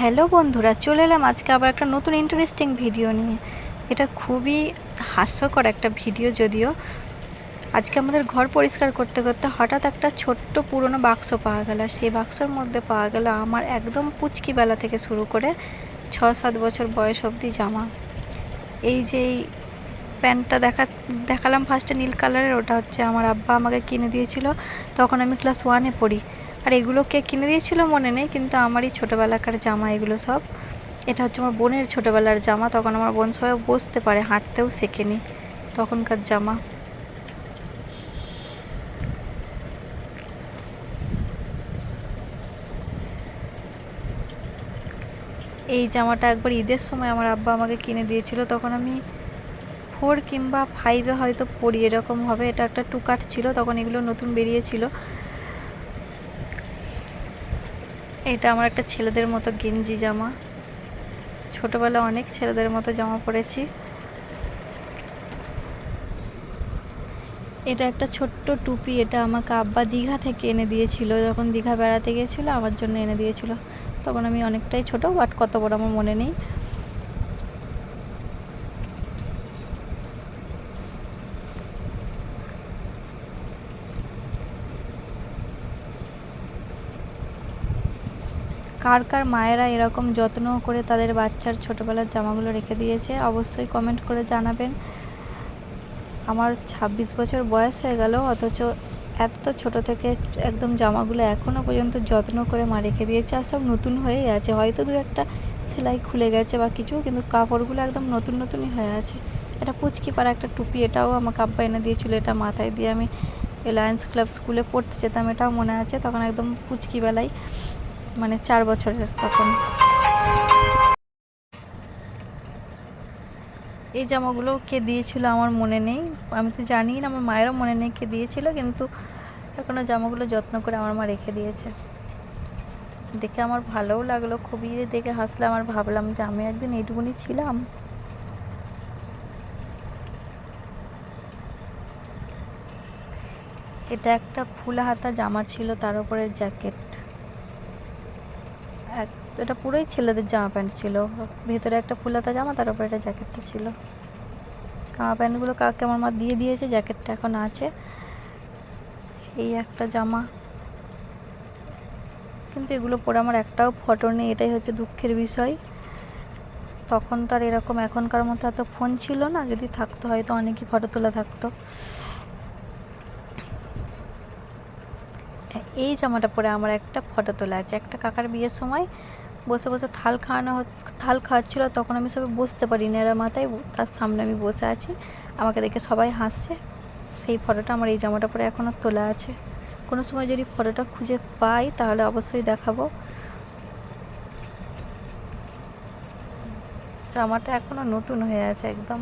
Hello বন্ধুরা, চলে এলাম আজকে আবার একটা নতুন ইন্টারেস্টিং ভিডিও নিয়ে। এটা খুবই হাস্যকর একটা ভিডিও যদিও। আজকে আমাদের ঘর পরিষ্কার করতে করতে হঠাৎ একটা ছোট্ট পুরনো বাক্স পাওয়া গেল সেই বাক্সর মধ্যে পাওয়া গেল আমার একদম পুচকি বেলা থেকে শুরু করে ছ সাত বছর বয়স অবধি জামা। এই যে এই প্যান্টটা দেখা, দেখালাম ফার্স্টে নীল কালারের ওটা হচ্ছে আমার আব্বা আমাকে কিনে দিয়েছিল। তখন আমি ক্লাস ওয়ানে পড়ি। আর এগুলো কে কিনে দিয়েছিল মনে নেই, কিন্তু আমারই ছোটোবেলাকার জামা এগুলো সব। এটা হচ্ছে আমার বোনের ছোটোবেলার জামা, তখন আমার বোন সবাই বসতে পারে, হাঁটতেও শেখেনি তখনকার জামা। এই জামাটা একবার ঈদের সময় আমার আব্বা আমাকে কিনে দিয়েছিল, তখন আমি ফোর কিংবা ফাইভে হয়তো পড়ি এরকম হবে। এটা একটা টু কাট ছিল, তখন এগুলো নতুন বেরিয়েছিল। এটা আমার একটা ছেলেদের মতো গেঞ্জি জামা। ছোটবেলা অনেক ছেলেদের মতো জামা পরেছি। এটা একটা ছোট্ট টুপি, এটা আমাকে আব্বা দীঘা থেকে এনে দিয়েছিল। যখন দীঘা বেড়াতে গিয়েছিল, আমার জন্য এনে দিয়েছিল। তখন আমি অনেকটাই ছোট বাট কত বড় আমার মনে নেই। কার কার মায়েরা এরকম যত্ন করে তাদের বাচ্চার ছোটোবেলার জামাগুলো রেখে দিয়েছে, অবশ্যই কমেন্ট করে জানাবেন। আমার ছাব্বিশ বছর বয়স হয়ে গেল, অথচ এত ছোট থেকে একদম জামাগুলো এখনও পর্যন্ত যত্ন করে মা রেখে দিয়েছে আর সব নতুন হয়েই আছে। হয়তো দু একটা সেলাই খুলে গেছে বা কিছু, কিন্তু কাপড়গুলো একদম নতুন নতুনই হয়ে আছে। এটা পুচকি পাড়া একটা টুপি, এটাও আমাকে আব্বা এনে দিয়েছিল, এটা মাথায় দিয়ে আমি লায়ন্স ক্লাব স্কুলে পড়তে যেতাম, এটাও মনে আছে, তখন একদম পুচকি বেলায়। মানে চার বছরের তখন। এই জামাগুলো কে দিয়েছিল আমার মনে নেই। আমি তো জানি না, আমার মায়েরও মনে নেই কে দিয়েছিল, কিন্তু এখনও জামাগুলো যত্ন করে আমার মা রেখে দিয়েছে। দেখে আমার ভালোও লাগল, খুবই দেখে হাসলে আমার ভাবলাম যে আমি একদিন এইটুকুনি ছিলাম। এটা একটা ফুলা হাতা জামা ছিল, তার উপরে জ্যাকেট। এক এটা পুরোই ছেলেদের জামা প্যান্ট ছিল। ভেতরে একটা ফুলাতা জামা, তার উপরে একটা জ্যাকেটটা ছিল। জামা প্যান্টগুলো কাকে আমার মা দিয়ে দিয়েছে, জ্যাকেটটা এখন আছে। এই একটা জামা। কিন্তু এগুলো পরে আমার একটাও ফটো নেই, এটাই হচ্ছে দুঃখের বিষয়। তখন তো আর এরকম এখনকার মতো এত ফোন ছিল না, যদি থাকতো হয়তো অনেকই ফটো তোলা থাকতো। এই জামাটা পরে আমার একটা ফটো তোলা আছে। একটা কাকার বিয়ের সময় বসে বসে থাল খাওয়ানো থাল খাওয়াচ্ছিল, তখন আমি সবাই বসতে পারি না এরা মাথায় তার সামনে আমি বসে আছি। আমাকে দেখে সবাই হাসছে। সেই ফটোটা আমার এই জামাটা পরে এখনও তোলা আছে। কোনো সময় যদি ফটোটা খুঁজে পাই, তাহলে অবশ্যই দেখাবো। জামাটা এখনও নতুন হয়ে আছে একদম।